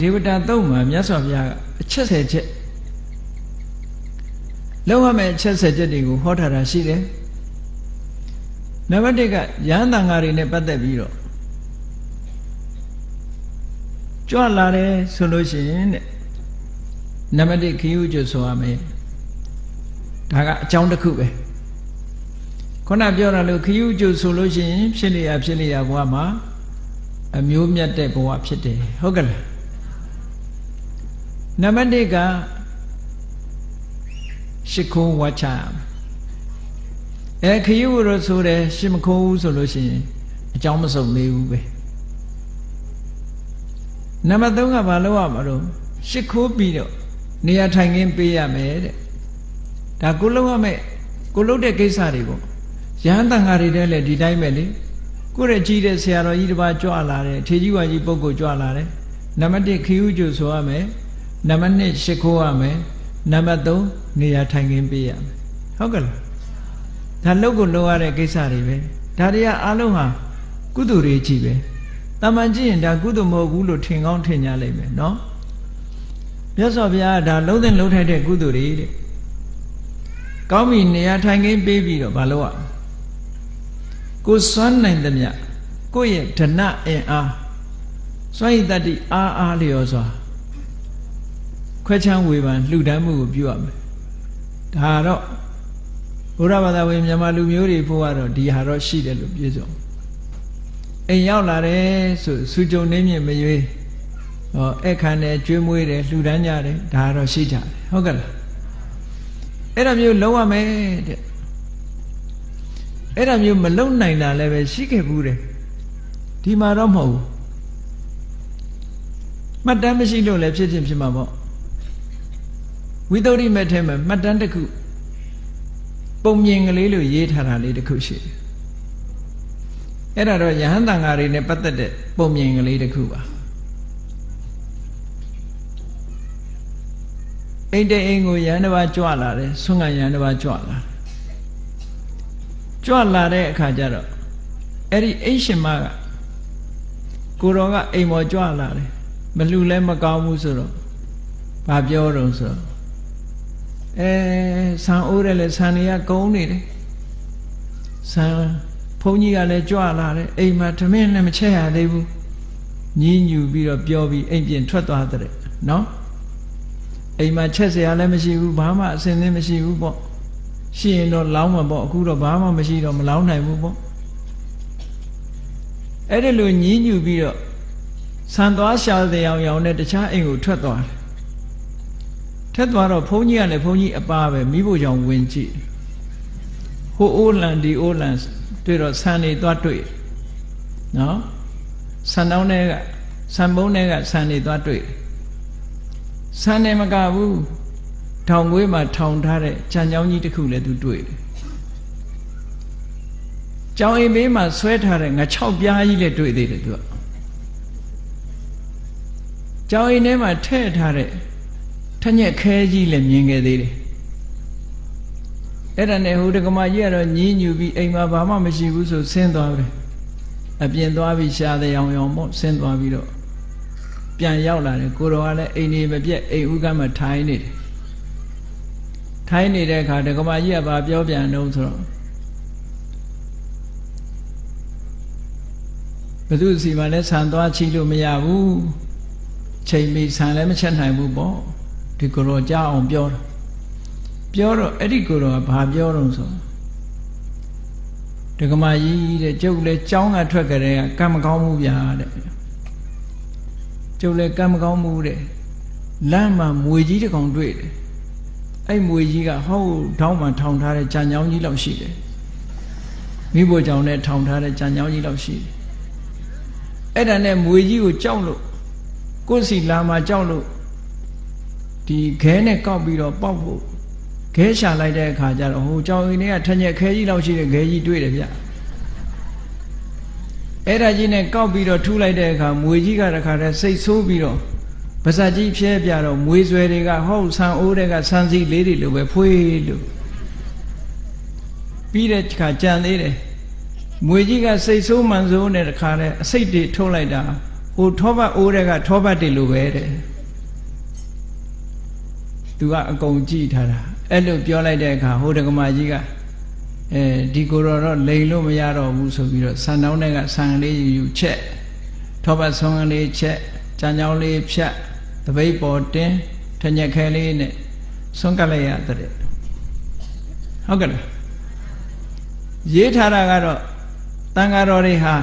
ဒေဝတာသုံးမှာမြတ်စွာဘုရားကအချက်ဆယ်ချက်လုံးဝမဲ့အချက်ဆယ်ချက်တွေကိုဟောထားတာရှိတယ်နံပါတ်1ကရဟန်းတန်ဃာတွေနဲ့ပတ်သက်ပြီးတော့ကြွလာတယ်ဆိုလို့ရှိရင်တဲ့နံပါတ်1ခရီးဥကျွဆိုရမယ်ဒါကအကြောင်းတစ်ခုပဲခုနပြောတာလို့ခရီးဥကျွဆိုလို့ရှိရင်ဖြစ်နေရဖြစ်နေရဘဝမှာအမျိုးမြတ်တဲ့ဘဝဖြစ်တယ်ဟုတ်ကဲ့လား နံပါတ်1ကရှ िख ုံးဝါချအဲခရီးဝရဆိုတယ်ရှစ်မခုံးဘူးဆိုလို့ရှိရင်အကြောင်းမစုံသေးဘူးပဲနံပါတ်3ကဘာလုပ်ရမလို့ရှ िख ိုးပြီးတော့နေရာထိုင်ခင်းပေးရမယ်တဲ့ဒါကိုလုပ်ရမယ်ကိုလုပ်တဲ့ကိစ္စတွေပေါ့ရဟန်းတန်ဃာတွေတည်းလည်းဒီတိုင်းပဲလေကိုယ့်ရဲ့ကြီးတဲ့ဆရာတော်ကြီးတစ်ပါးကြွလာတယ်ထေကြီးဝါကြီးပုဂ္ဂိုလ်ကြွလာတယ်နံပါတ်1ခရီးဝကျူဆိုရမယ် နံပါတ်2ရှ िख ိုးရမယ်နံပါတ်3နေရာထိုင်ခင်းပေးရမယ်ဟုတ်ကဲ့လားဒါလုတ်ကိုလုံရတဲ့ကိစ္စတွေပဲဒါတွေကအားလုံးဟာကုသိုလ်တွေကြီးပဲတာမန်ကြည့်ရင်ဒါကုသိုလ်မဟုတ်ဘူးလို့ထင်ကောင်းထင်ကြလိမ့်မယ်နော်မြတ်စွာဘုရားကဒါလုံးတဲ့လုံးထိုက်တဲ့ကုသိုလ်တွေတဲ့ကောင်းပြီနေရာထိုင်ခင်းပေးပြီးတော့မလုပ်ရကိုစွမ်းနိုင်သမျှကိုယ့်ရဲ့ဓနအင်အားစွမ်းရည်တတ္တိအားအားလျော်စွာ ခွဲချမ်းဝေဖန်လှူဒန်းမှုကိုပြုရမယ်ဒါတော့ဘုရားဘာသာဝင်မြန်မာလူမျိုးတွေဖို့ကတော့ဒီဟာတော့ရှိတယ်လို့ပြည့်စုံအိမ်ရောက်လာတယ်ဆိုစူကြုံနေမြင့်မရွေးဟောအခမ်းနဲ့ကျွေးမွေးတယ်လှူဒန်းကြတယ်ဒါကတော့ရှိကြတယ်ဟုတ်ကဲ့လားအဲ့ဒါမျိုးလုံးဝမယ်တဲ့အဲ့ဒါမျိုးမလုံနိုင်တာလည်းပဲရှိခဲ့ဘူးတယ်ဒီမှာတော့မဟုတ်ဘူးမှတ်တမ်းမရှိလို့လည်းဖြစ်ဖြစ်ဖြစ်မှာပေါ့ ဝိသုဒ္ဓိမဲ့ထဲမှာမှတ်တမ်းတစ်ခုပုံမြင်ကလေးလို့ရေးထားတာလေးတစ်ခုရှိတယ်အဲ့ဒါတော့ယဟန်တန်ဃာတွေနဲ့ပတ်သက်တဲ့ပုံမြင်ကလေးတစ်ခုပါအိမ်တဲ့အိမ်ကိုရဟန်းတစ်ပါးကြွလာတယ်ဆွမ်းခံရဟန်းတစ်ပါးကြွလာတယ်ကြွလာတဲ့အခါကျတော့အဲ့ဒီအိရှင်မကကိုတော်ကအိမ်ပေါ်ကြွလာတယ်မလှူလဲမကောင်းဘူးဆိုတော့ဘာပြောတော့ဆိုတော့ အဲဆန်အိုးတယ်လေဆန်တွေကကုန်းနေတယ်ဆန်ဘုန်းကြီးကလည်းကြွလာတယ်အိမ်မှာဓမင်းနဲ့မချက်ရသေးဘူးညင်းညူပြီးတော့ပြောပြီးအိမ်ပြင်ထွက်သွားတဲ့နော်အိမ်မှာချက်စရာလည်းမရှိဘူးဘာမှအစင်းသင်းမရှိဘူးပေါ့ရှိရင်တော့လောင်းမှာပေါ့အခုတော့ဘာမှမရှိတော့မလောင်းနိုင်ဘူးပေါ့အဲ့ဒီလိုညင်းညူပြီးတော့ဆန်သွားရှာတဲ့အောင်ရောင်နဲ့တခြားအိမ်ကိုထွက်သွားတယ် ထက်သွားတော့ဘုန်းကြီးကလည်းဘုန်းကြီးအပါပဲမိဖို့ကြောင့်ဝင်ကြည့်ဟိုအိုးလန်ဒီအိုးလန်တွေ့တော့ဆန်နေသွားတွေ့နော်ဆန်တောင်းတွေကဆန်ပုံးတွေကဆန်နေသွားတွေ့ဆန်နေမကဘူးထောင်ခွေးမှာထောင်ထားတဲ့ကြံကြောင်းကြီးတစ်ခုလည်းသူတွေ့တယ်ကြောင်အိမ်ဘေးမှာဆွဲထားတဲ့ငါ6ပြားကြီးလည်းတွေ့သေးတယ်သူကကြောင်အိမ်ထဲမှာထည့်ထားတဲ့ ထညက်ခဲကြီးလည်းမြင်ခဲ့သေးတယ်အဲ့ဒါနဲ့ဟိုတက္ကမကြီးကတော့ညင်းညူပြီးအိမ်မှာဘာမှမရှိဘူးဆိုဆင်းသွားတယ်အပြင်သွားပြီးရှားတဲ့ရောင်ရောင်ပေါ့ဆင်းသွားပြီးတော့ပြန်ရောက်လာတယ်ကိုတော်ကလည်းအိမ်နေမပြက်အိမ်ဥကမှာထိုင်နေတယ်ထိုင်နေတဲ့အခါတက္ကမကြီးကဘာပြောပြန်တော့ဆိုတော့ဘသူစီမှာလဲဆန်သွားချီလို့မရဘူးချိန်မီဆန်လည်းမချက်နိုင်ဘူးပေါ့ ဒီကိုရောကြားအောင်ပြောတာပြောတော့အဲ့ဒီကိုရောကဘာပြောတော့ဆိုဒကမာကြီးတဲ့ကျုပ်လည်းကြောင်းကထွက်ကြတဲ့ကကံမကောင်းမှုဗျာတဲ့ကျုပ်လည်းကံမကောင်းမှုတဲ့လမ်းမှာမွေကြီးတစ်ကောင်တွေ့တယ်အဲ့မွေကြီးကဟောထောင်းမှထောင်ထားတဲ့ကြံကြောင်းကြီးလောက်ရှိတယ်မိဖို့ကြောင့်နဲ့ထောင်ထားတဲ့ကြံကြောင်းကြီးလောက်ရှိတယ်အဲ့ဒါနဲ့မွေကြီးကိုကြောက်လို့ကိုယ်စီလာမှာကြောက်လို့ ဒီခဲနဲ့ကောက်ပြီးတော့ပေါက်ဖို့ခဲရှာလိုက်တဲ့အခါကျတော့ဟိုကြောင်ရင်တွေကထညက်ခဲကြီးလောက်ရှိတဲ့ခဲကြီးတွေ့တယ်ဗျအဲ့ဒါကြီးနဲ့ကောက်ပြီးတော့ထူးလိုက်တဲ့အခါမွေကြီးကတခါတည်းစိတ်ဆိုးပြီးတော့ပါဇက်ကြီးဖြဲပြတော့မွေဆွဲတွေကဟောက်ဆန်အိုးတွေကဆန်စီလေးတွေလိုပဲဖွေးလို့ပြီးတဲ့ခါကြံသေးတယ်မွေကြီးကစိတ်ဆိုးမှန်ဆိုးနဲ့တခါတည်းအစိတ်တွေထုတ်လိုက်တာဟဟိုထောပတ်အိုးတဲ့ကထောပတ်တွေလိုပဲတဲ့ သူကအကုန်ကြည့်ထားတာအဲ့လိုပြောလိုက်တဲ့အခါဟိုတက္ကမကြီးကအဲဒီကိုတော့လိန်လို့မရတော့ဘူးဆိုပြီးတော့ဆန်တောင်းတဲ့ကဆန်ကလေးယူယူချက်ထောပတ်ဆုံးကလေးချက်ကြံကြောင်းလေးဖြတ်တပိတ်ပေါ်တင်းထညက်ခဲလေးနဲ့ဆုံးကလိုက်ရတဲ့ဟုတ်ကဲ့လားရေးထားတာကတော့တန်ဃာတော်တွေဟာ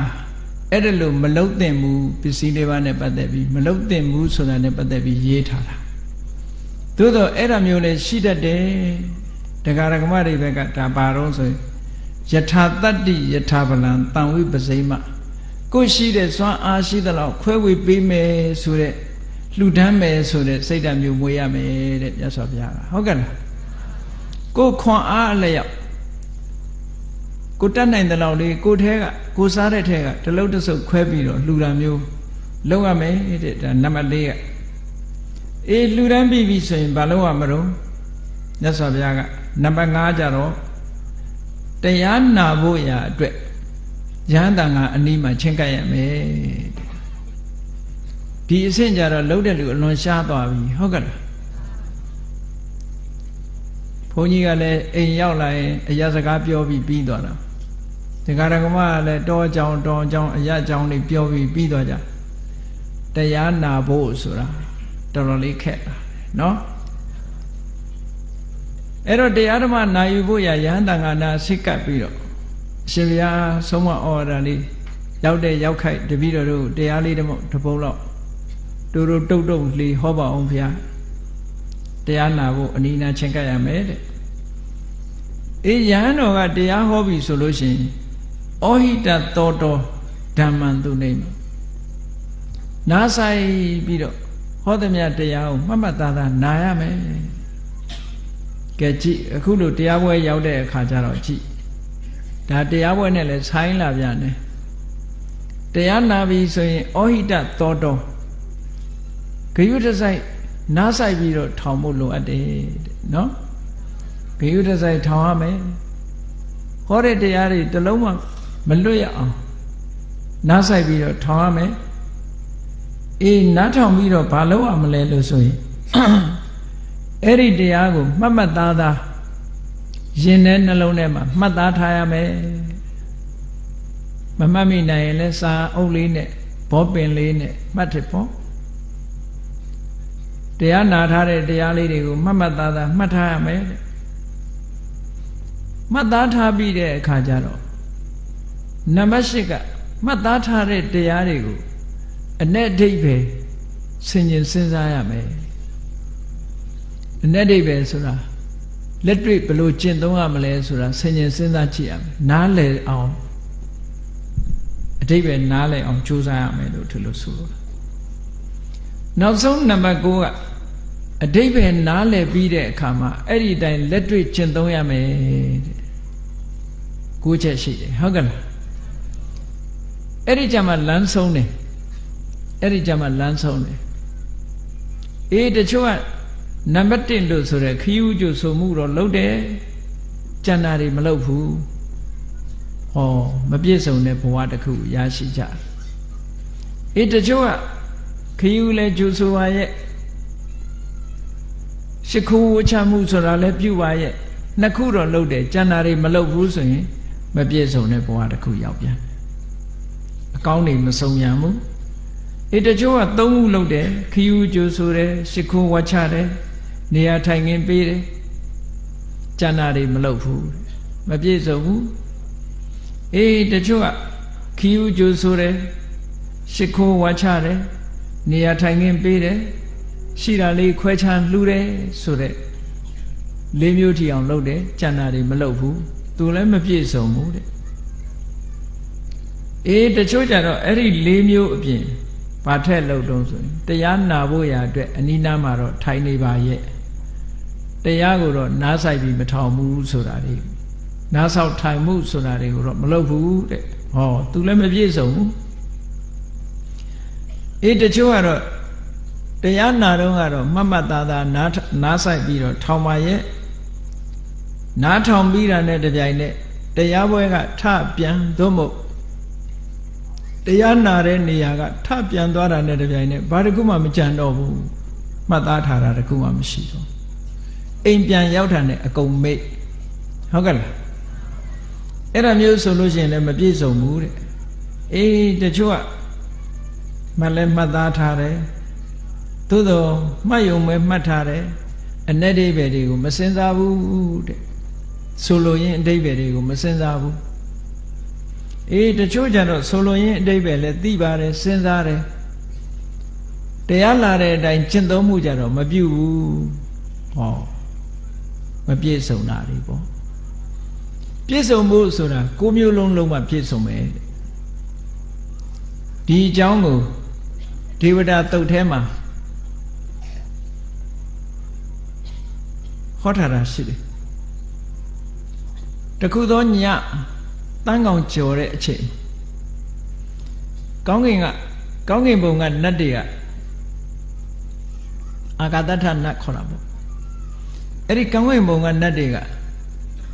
အဲ့ဒါလို့မလုတ်တင်ဘူးပစ္စည်းလေးပါးနဲ့ပတ်သက်ပြီးမလုတ်တင်ဘူးဆိုတာနဲ့ပတ်သက်ပြီးရေးထားတာ သို့တော့အဲ့ဒါမျိုးလည်းရှိတတ်တယ်တရားရကမတွေဘက်ကဒါပါတော့ဆိုရင်ယထာတတ္တိယထာဗလံတန်ဝိပစိမကိုရှိတဲ့စွမ်းအားရှိသလောက်ခွဲဝေပေးမယ်ဆိုတဲ့လှူဒန်းမယ်ဆိုတဲ့စိတ်ဓာတ်မျိုးမွေးရမယ်တဲ့မြတ်စွာဘုရားကဟုတ်ကဲ့လားကိုခွန်အားအလျောက်ကိုတတ်နိုင်တဲ့လောက်လေးကိုထဲကကိုစားတဲ့ထဲကတလုံးတစုပ်ခွဲပြီးတော့လှူတာမျိုးလုပ်ရမယ်တဲ့ဒါနံပါတ်၄က အေးလှူဒန်းပြီးပြီဆိုရင်ဘာလုပ်ရမလို့မြတ်စွာဘုရားကနံပါတ်5ကြတော့တရားနာဖို့ရာအတွက်ရဟန္တာကအနီးမှာချင်းကပ်ရမယ်ဒီအဆင့်ကြတော့လှုပ်တဲ့လူအလွန်ရှားသွားပြီဟုတ်ကဲ့လားဘုန်းကြီးကလည်းအိမ်ရောက်လာရင်အရာစကားပြောပြီးပြီးသွားတာဒီကရကမကလည်းတောကြောင်တောကြောင်အရာကြောင်တွေပြောပြီးပြီးသွားကြတရားနာဖို့ဆိုတာ တော်တော်လေးခက်တာနော်အဲ့တော့တရားဓမ္မနာယူဖို့ရယဟန်တန်ခါနာစိတ်ကပ်ပြီးတော့အရှင်ဘုရားဆုံးမဩဝါဒလေးရောက်တဲ့ရောက်ခိုက်တပည့်တော်တို့တရားလေးတမတပုတ်လောက်တို့တို့တုတ်တုတ်လေးဟောပါအောင်ဘုရားတရားနာဖို့အနိနာချင်းကပ်ရမယ်တဲ့အေးယဟန်တော်ကတရားဟောပြီဆိုလို့ရှိရင်ဩဟိတတောတောဓမ္မံသူနေမှာနာဆိုင်ပြီးတော့ ဟောသည်မြတ်တရားကိုမှတ်မှတ်သားသားနာရမယ်ကဲကြည့်အခုလိုတရားပွဲရောက်တဲ့အခါကျတော့ကြည့်ဒါတရားပွဲနဲ့လည်းဆိုင်းလာပြန်တယ်တရားနာပြီဆိုရင်ဩဟိတသောတောဂယုတဆိုင်နားဆိုင်ပြီးတော့ထောင်ဖို့လိုအပ်တယ်တဲ့နော်ဂယုတဆိုင်ထောင်ရမယ်ဟောတဲ့တရားတွေတစ်လုံးမှမလွတ်ရအောင်နားဆိုင်ပြီးတော့ထောင်ရမယ် အေးနားထောင်ပြီးတော့ဘာလုပ်ရမလဲလို့ဆိုရင်အဲ့ဒီတရားကိုမှတ်မှတ်သားသားရင်ထဲနှလုံးထဲမှာမှတ်သားထားရမယ်မမှတ်မိနိုင်ရင်လည်းစာအုပ်လေးနဲ့ဘောပင်လေးနဲ့မှတ်တယ်ပေါ့တရားနာထားတဲ့တရားလေးတွေကိုမှတ်မှတ်သားသားမှတ်ထားရမယ်တဲ့မှတ်သားထားပြီးတဲ့အခါကျတော့နံပါတ်၈ကမှတ်သားထားတဲ့တရားတွေကို အ내အဓိပ္ပာယ်ဆင်ញင်စဉ်းစားရမယ်အ내အဓိပ္ပာယ်ဆိုတာလက်တွေ့ဘလို့ကျင့်သုံးရမလဲဆိုတာဆင်ញင်စဉ်းစားကြည့်ရမယ်နားလည်အောင်အဓိပ္ပာယ်နားလည်အောင်ကြိုးစားရမယ်လို့ဒီလိုဆိုလို့နောက်ဆုံးနံပါတ်9ကအဓိပ္ပာယ်နားလည်ပြီးတဲ့အခါမှာအဲ့ဒီတိုင်းလက်တွေ့ကျင့်သုံးရမယ်တဲ့ကိုးချက်ရှိတယ်ဟုတ်ကဲ့လားအဲ့ဒီကြမှာလမ်းဆုံးတယ် အဲ့ဒီကြမှာလမ်းဆုံးတယ်အေးတချို့ကနံပါတ်1လို့ဆိုရဲခီးဥကျဆိုမှုတော့လုပ်တယ်ကြံတာတွေမလုပ်ဘူးဟောမပြည့်စုံတဲ့ဘဝတစ်ခုရရှိကြအေးတချို့ကခီးဥလဲကျူဆိုပါရဲ့ရှိခိုးဝချမှုဆိုတာလဲပြုပါရဲ့နှစ်ခုတော့လုပ်တယ်ကြံတာတွေမလုပ်ဘူးဆိုရင်မပြည့်စုံတဲ့ဘဝတစ်ခုရောက်ပြန်အကောင်းတွေမစုံရဘူး အေးတချို့ကသုံးခုလုပ်တယ်ခီးဥကျူဆိုတယ်ရှိခိုးဝချတယ်နေရာထိုင်ခင်းပေးတယ်ကျန်တာတွေမလုပ်ဘူးမပြည့်စုံဘူးအေးတချို့ကခီးဥကျိုးဆိုတယ်ရှ िख ိုးဝါချတယ်နေရာထိုင်ခင်းပေးတယ်ရှိတာလေးခွဲခြားလှူတယ်ဆိုတဲ့လေးမျိုးထီအောင်လုပ်တယ်ကျန်တာတွေမလုပ်ဘူးသူလည်းမပြည့်စုံဘူးတဲ့အေးတချို့ကြတော့အဲ့ဒီလေးမျိုးအပြင် ဘာထက်လုပ်တော့ဆိုရင်တရားနာဖို့ရာအတွက်အနိနာမှာတော့ထိုင်နေပါရဲ့တရားကိုတော့နားဆိုင်ပြီးမထောင်ဘူးဆိုတာတွေနားဆောက်ထိုင်မှုဆိုတာတွေကိုတော့မလုပ်ဘူးတဲ့ဟောသူလည်းမပြည့်စုံဘူးအေးတချို့ကတော့တရားနာတော့ကတော့မှတ်မှတ်သားသားနားနားဆိုင်ပြီးတော့ထောင်ပါရဲ့နားထောင်ပြီးတာနဲ့တပြိုင်နက်တရားပွဲကထပြန်သို့မဟုတ် တတရားနာတဲ့နေရာကထပြန်သွားတာနဲ့တပြိုင်နက်ဘာတစ်ခုမှမကြံတော့ဘူးမှတ်သားထားတာတစ်ခုမှမရှိတော့အိမ်ပြန်ရောက်တာနဲ့အကုန်မိတ်ဟုတ်ကဲ့လားအဲ့ဒါမျိုးဆိုလို့ရှိရင်လည်းမပြည့်စုံဘူးတဲ့အေးတချို့ကမှတ်လဲမှတ်သားထားတယ်သို့တော့မှတ်ယုံပဲမှတ်ထားတယ်အ내ဒိဗ္ဗေတွေကိုမစင်စားဘူးတဲ့ဆိုလိုရင်းအဓိပ္ပာယ်တွေကိုမစင်စားဘူး အေးတချို့ကြတော့ဆိုလိုရင်းအဓိပ္ပာယ်လည်းသိပါတယ်စဉ်းစားတယ်တရားလာတဲ့အတိုင်းကျင့်သုံးမှုကြတော့မပြုတ်ဘူးဟောမပြည့်စုံတာတွေပေါ့ပြည့်စုံမှုဆိုတာကိုမျိုးလုံးလုံးမှပြည့်စုံမယ်ဒီအကြောင်းကိုဒေဝတာတုတ်ထဲမှာဟောထားတာရှိတယ်တခုသောည တန်းကောင်ကြော်တဲ့အချိန်ကောင်းကင်ကကောင်းကင်ဘုံကနတ်တွေကအာဂတထနတ်ခေါ်တာပေါ့အဲ့ဒီကောင်းကင်ဘုံကနတ်တွေက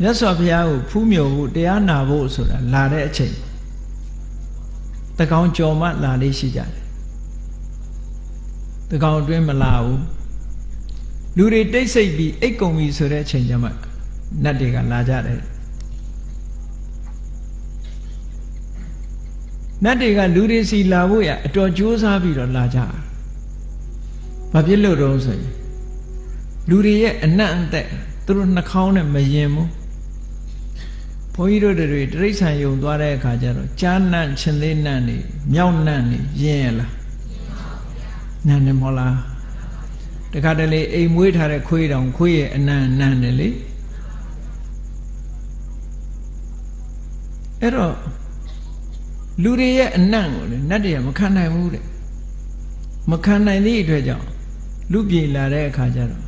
မြတ်စွာဘုရားကိုဖူးမြော်ဖို့တရားနာဖို့ဆိုတာလာတဲ့အချိန်တကောင်ကြော်မှလာလေးရှိကြတယ်တကောင်အတွင်းမလာဘူးလူတွေတိတ်ဆိတ်ပြီးအိတ်ကုန်ပြီဆိုတဲ့အချိန်ကျမှနတ်တွေကလာကြတယ် နတ်တွေကလူတွေစီလာဖို့ရအတော်ကြိုးစားပြီးတော့လာကြဘာဖြစ်လို့တော့ဆိုရင်လူတွေရဲ့အနံ့အသက်သူတို့နှာခေါင်းနဲ့မရင်ဘူးဘုန်းကြီးတို့တွေတိရစ္ဆာန်ယုံသွားတဲ့အခါကျတော့ကြားနန့်ချင်းသေးနန့်နေမြောက်နန့်နေရင်ရလားနန့်နေမဟုတ်လားတခါတလေအိမ်မွေးထားတဲ့ခွေးတောင်ခွေးရဲ့အနံ့နန့်နေလေအဲ့တော့ လူတွေရဲ့အနံ့ကိုလေနတ်တွေကမခံနိုင်ဘူးတဲ့မခံနိုင်သည့်အတွက်ကြောင့်လူပြေလာတဲ့အခါကျတော့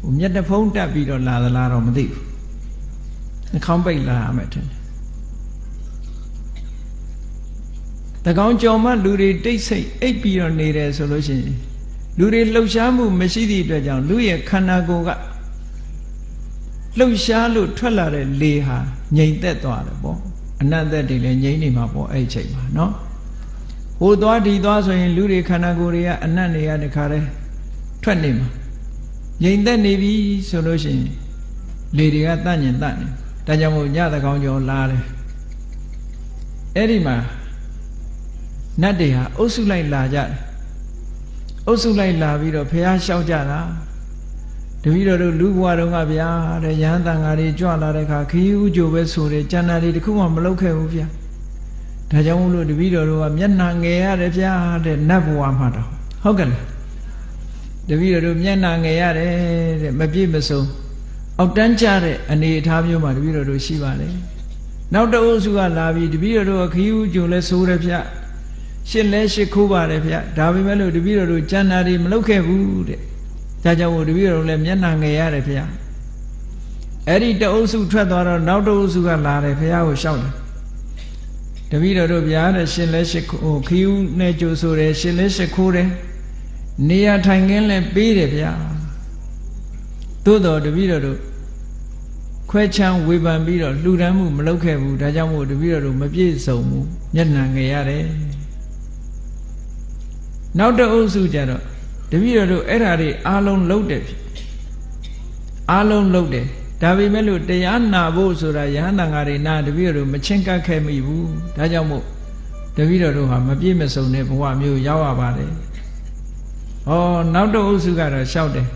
ဟိုမျက်တဖုံးတက်ပြီးတော့လာသလားတော့မသိဘူးနှာခေါင်းပိတ်လာရမယ်ထင်တယ်တကောင်ကြော်မှလူတွေတိတ်ဆိတ်အိပ်ပြီးတော့နေတယ်ဆိုလို့ရှိရင်လူတွေလှုပ်ရှားမှုမရှိသည့်အတွက်ကြောင့်လူရဲ့ခန္ဓာကိုယ်ကလှုပ်ရှားလို့ထွက်လာတဲ့လေဟာငြိမ်သက်သွားတယ်ပေါ့ အနတ်သက်တွေလည်းငြိမ့်နေမှာပေါ့အဲ့ဒီချိန်မှာနော်ဟိုသွားဒီသွားဆိုရင်လူတွေခန္ဓာကိုယ်တွေကအနတ်တွေကတခါတည်းထွက်နေမှာငြိမ်သက်နေပြီဆိုလို့ရှိရင်လေတွေကတန့်ညင်တန့်နေဒါကြောင့်မို့ညသကောင်ကျော်လာတယ်အဲ့ဒီမှာနတ်တွေဟာအုပ်စုလိုက်လာကြတယ်အုပ်စုလိုက်လာပြီးတော့ဖះလျှောက်ကြတာ တပည့်တော်တို့လူဘဝတုန်းကဗျာတဲ့ရဟန်းတန်ဃာတွေကြွလာတဲ့အခါခရီးဥကြိုပဲဆိုတယ်ကျန်တာတွေတခုမှမလုပ်ခဲ့ဘူးဗျာဒါကြောင့်မို့လို့တပည့်တော်တို့ကမျက်နှာငယ်ရတယ်ဗျာတဲ့နတ်ဘဝမှာတော့ဟုတ်ကဲ့လားတပည့်တော်တို့မျက်နှာငယ်ရတယ်တဲ့မပြည့်မစုံအောက်တန်းကြတဲ့အနေအထားမျိုးမှာတပည့်တော်တို့ရှိပါတယ်နောက်တအုပ်စုကလာပြီးတပည့်တော်တို့ခရီးဥကြိုလဲဆိုးတယ်ဗျာရှစ်လဲရှစ်ခိုးပါတယ်ဗျာဒါပေမဲ့လို့တပည့်တော်တို့ကျန်တာတွေမလုပ်ခဲ့ဘူးတဲ့ ဒါကြောင့်မို့တပည့်တော်လည်းမျက်နှာငယ်ရတယ်ဖះအဲ့ဒီတအုပ်စုထွက်သွားတော့နောက်တအုပ်စုကလာတယ်ဖះကိုရှောက်တယ်တပည့်တော်တို့ဗျာတဲ့ရှင်လဲရှိခိုးခီးဦးနဲ့ကြိုဆိုတယ်ရှင်လဲရှိခိုးတယ်နေရာထိုင်ခင်းလဲပေးတယ်ဗျာသို့တော်တပည့်တော်တို့ခွဲချမ်းဝေဖန်ပြီးတော့လှူဒန်းမှုမလုပ်ခဲ့ဘူးဒါကြောင့်မို့တပည့်တော်တို့မပြည့်စုံဘူးမျက်နှာငယ်ရတယ်နောက်တအုပ်စုကြတော့ တပည့်တော်တို့အဲ့ဓာတွေအားလုံးလုံးတယ်အားလုံးလုံးတယ်ဒါပေမဲ့လို့တရားနာဖို့ဆိုတာယဟန္တာငါတွေနာတပည့်တော်တို့မချင်းကပ်ခဲ့မိဘူးဒါကြောင့်မို့တပည့်တော်တို့ဟာမပြည့်မစုံတဲ့ဘဝမျိုးရောက်ရပါတယ်ဟောနောက်တော့အုပ်စုကတော့ရှောက်တယ်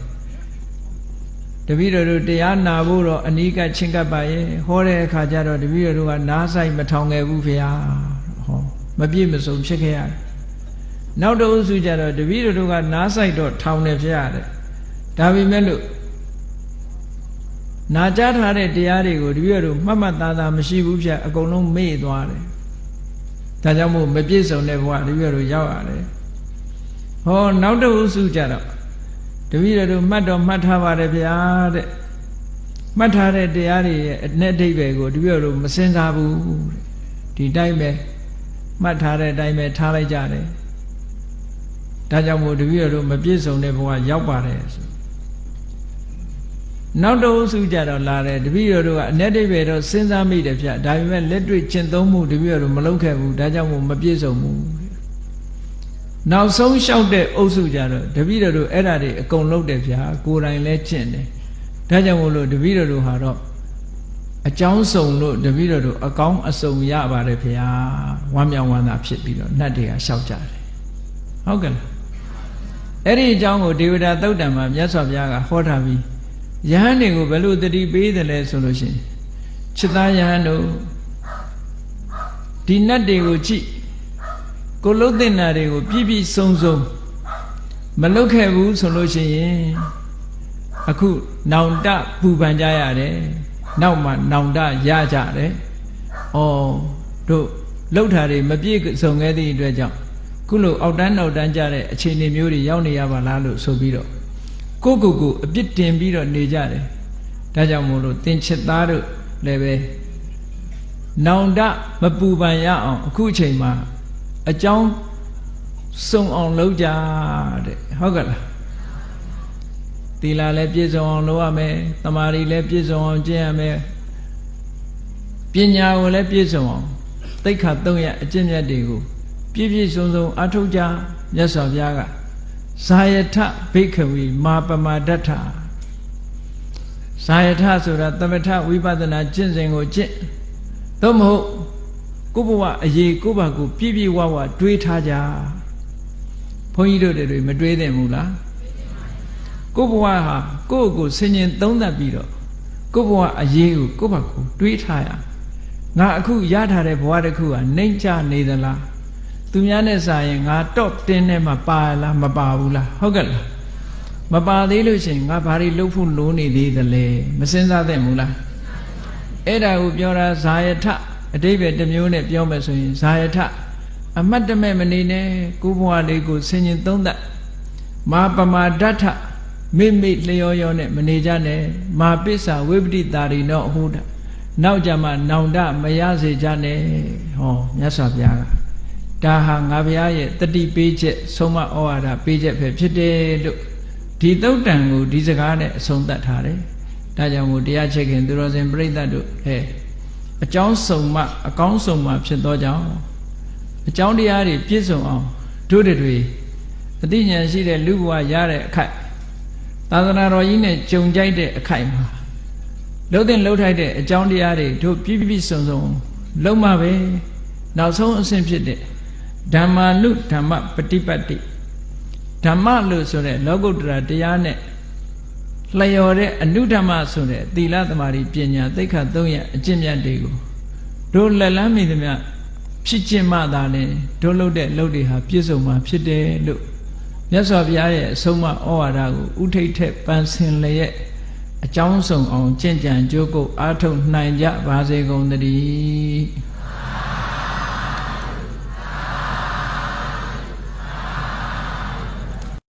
တပည့်တော်တို့တရားနာဖို့တော့အနိကချင်းကပ်ပါရဲ့ဟောတဲ့အခါကျတော့တပည့်တော်တို့ကနားဆိုင်မထောင်ခဲ့ဘူးဖေဟာဟောမပြည့်မစုံဖြစ်ခဲ့ရတယ် နောက်တအုပ်စုကြတော့တပည့်တို့ကနားဆိုင်တော့ထောင်နေဖြစ်ရတယ်ဒါပေမဲ့လို့နာကြားထားတဲ့တရားတွေကိုတပည့်တို့မှတ်မှတ်သားသားမရှိဘူးဖြတ်အကုန်လုံးမေ့သွားတယ်ဒါကြောင့်မို့မပြည့်စုံတဲ့ဘဝတပည့်တို့ရောက်ရတယ်ဟောနောက်တအုပ်စုကြတော့တပည့်တို့မှတ်တော့မှတ်ထားပါတယ်ဗျာတဲ့မှတ်ထားတဲ့တရားတွေရဲ့အ내အဓိပ္ပာယ်ကိုတပည့်တို့မစင်စားဘူးဒီတိုင်းပဲမှတ်ထားတဲ့အတိုင်းပဲထားလိုက်ကြတယ် ဒါကြောင့်မို့တပည့်တော်တို့မပြည့်စုံတဲ့ဘဝရောက်ပါတယ်ဆိုနောက်တစ်အုပ်စုကြတော့လာတယ်တပည့်တော်တို့ကအ내တိပဲတော့စဉ်းစားမိတယ်ဗျဒါပေမဲ့လက်တွေ့ကျင့်သုံးမှုတပည့်တော်တို့မလုပ်ခဲ့ဘူးဒါကြောင့်မို့မပြည့်စုံဘူးနောက်ဆုံးလျှောက်တဲ့အုပ်စုကြတော့တပည့်တော်တို့အဲ့ဒါတွေအကုန်လုပ်တယ်ဗျကိုယ်တိုင်လဲကျင့်တယ်ဒါကြောင့်မို့လို့တပည့်တော်တို့ဟာတော့အကြောင်းစုံလို့တပည့်တော်တို့အကောင်းအစုံရပါတယ်ဗျာဝမ်းမြောက်ဝမ်းသာဖြစ်ပြီးတော့နတ်တွေကလျှောက်ကြတယ်ဟုတ်ကဲ့လား အဲ့ဒီအကြောင်းကိုဒေဝတာသုတ်တံမှာမြတ်စွာဘုရားကဟောထားပြီးယဟန်တွေကိုဘယ်လိုတတိပေးတယ်လဲဆိုလို့ရှိရင်จิตသားယဟန်တို့ဒီနတ်တွေကိုကြည့်ကိုလုံးတင်တာတွေကိုပြည့်ပြည့်စုံစုံမလုတ်ခဲ့ဘူးဆိုလို့ရှိရင်အခုနောင်တပူပန်ကြရတယ်နောက်မှနောင်တရကြတယ်ဩတို့လှုပ်တာတွေမပြည့်စုံခဲ့သည့်အတွက်ကြောင့် ခုလိုအောက်တန်းနောက်တန်းကြတဲ့အခြေအနေမျိုးတွေရောက်နေရပါလားလို့ဆိုပြီးတော့ကိုကိုကိုအပြစ်တင်ပြီးတော့နေကြတယ်ဒါကြောင့်မို့လို့တင်ချစ်သားတို့လည်းပဲနောင်တမပူပန်ရအောင်အခုအချိန်မှာအကြောင်းစုံအောင်လုပ်ကြတဲ့ဟုတ်ကဲ့လားသီလလည်းပြည့်စုံအောင်လုပ်ရမယ်တမာရီလည်းပြည့်စုံအောင်ကျင့်ရမယ်ပညာကိုလည်းပြည့်စုံအောင်သိက္ခာ၃ရအကျင့်မြတ်တွေကို ပြည့်ပြည့်စုံစုံအထောက်ကြမြတ်စွာဘုရားကဇာယထဘိက္ခဝီမာပမာဒဋ္ဌဇာယထဆိုတာသမထဝိပဿနာကျင့်စဉ်ကိုကျင့်သို့မဟုတ်ကိုဘဝအရေးကိုဘာကိုပြည့်ပြည့်ဝဝတွေးထားကြဘုန်းကြီးတို့တွေမတွေးသင့်ဘူးလားကိုဘဝဟာကိုယ့်ကိုဆင်ញင်သုံးသပ်ပြီးတော့ကိုဘဝအရေးကိုကိုဘာကိုတွေးထားရငါအခုရထားတဲ့ဘဝတစ်ခုဟာနှိမ့်ချနေသလား သူများနဲ့စာရင်ငါတော့တင်းနဲ့မှပါလားမပါဘူးလားဟုတ်ကဲ့လားမပါသေးလို့ရှိရင်ငါဘာတွေလုပ်ဖို့လိုနေသေးသလဲမစင်စားသင့်ဘူးလားအဲ့ဒါကိုပြောတာဇာယထအတိဘယ်တစ်မျိုးနဲ့ပြောမယ်ဆိုရင်ဇာယထအမတ်တမဲ့မနေနဲ့ကိုဘဝလေးကိုဆင်ញင်သုံးသပ်မာပမာဒဋ္ဌမိမိလျောရောနဲ့မနေကြနဲ့မာပစ္စာဝိပတိတာရိနောအဟုဒနောက်ကြမှာနောင်တမရစေကြနဲ့ဟောမြတ်စွာဘုရားက ဒါဟာငါဘုရားရဲ့တတိပေးချက်ဆုံးမဩဝါဒပေးချက်ပဲဖြစ်တယ်လို့ဒီသုတ်တံကိုဒီစကားနဲ့အဆုံးသတ်ထားတယ်ဒါကြောင့်မို့တရားချက်ခင်သူတော်စင်ပြိဿတ်တို့ဟဲ့အကြောင်းစုံမအကောင်းစုံမဖြစ်သောကြောင့်အကြောင်းတရားတွေပြည့်စုံအောင်တို့တွေအသိဉာဏ်ရှိတဲ့လူဘဝရတဲ့အခိုက်သာသနာတော်ကြီးနဲ့ကြုံကြိုက်တဲ့အခိုက်မှာလှုပ်တဲ့လှုပ်ထိုက်တဲ့အကြောင်းတရားတွေတို့ပြည့်ပြည့်စုံစုံလုံးမပဲနောက်ဆုံးအဆင့်ဖြစ်တဲ့ ဓမ္မာနုဓမ္မပฏิပတ်တိဓမ္မလို့ဆိုတဲ့လောကုတ္တရာတရားနဲ့လျော်တဲ့အနုဓမ္မဆိုတဲ့သီလသမารိပညာသိက္ခာ၃ရအကျင့်မြတ်တွေကိုတို့လက်လန်းမိသမျှဖြစ်ကျင့်မှသာလဲတို့လုပ်တဲ့လုပ်တွေဟာပြည့်စုံမှာဖြစ်တယ်လို့မြတ်စွာဘုရားရဲ့အဆုံးအမဩဝါဒကိုဥထိတ်ထက်ပန်းစင်လျက်အကြောင်းဆုံးအောင်ကြင့်ကြံကြိုးကုပ်အားထုတ်နိုင်ကြပါစေကုန်သတည်း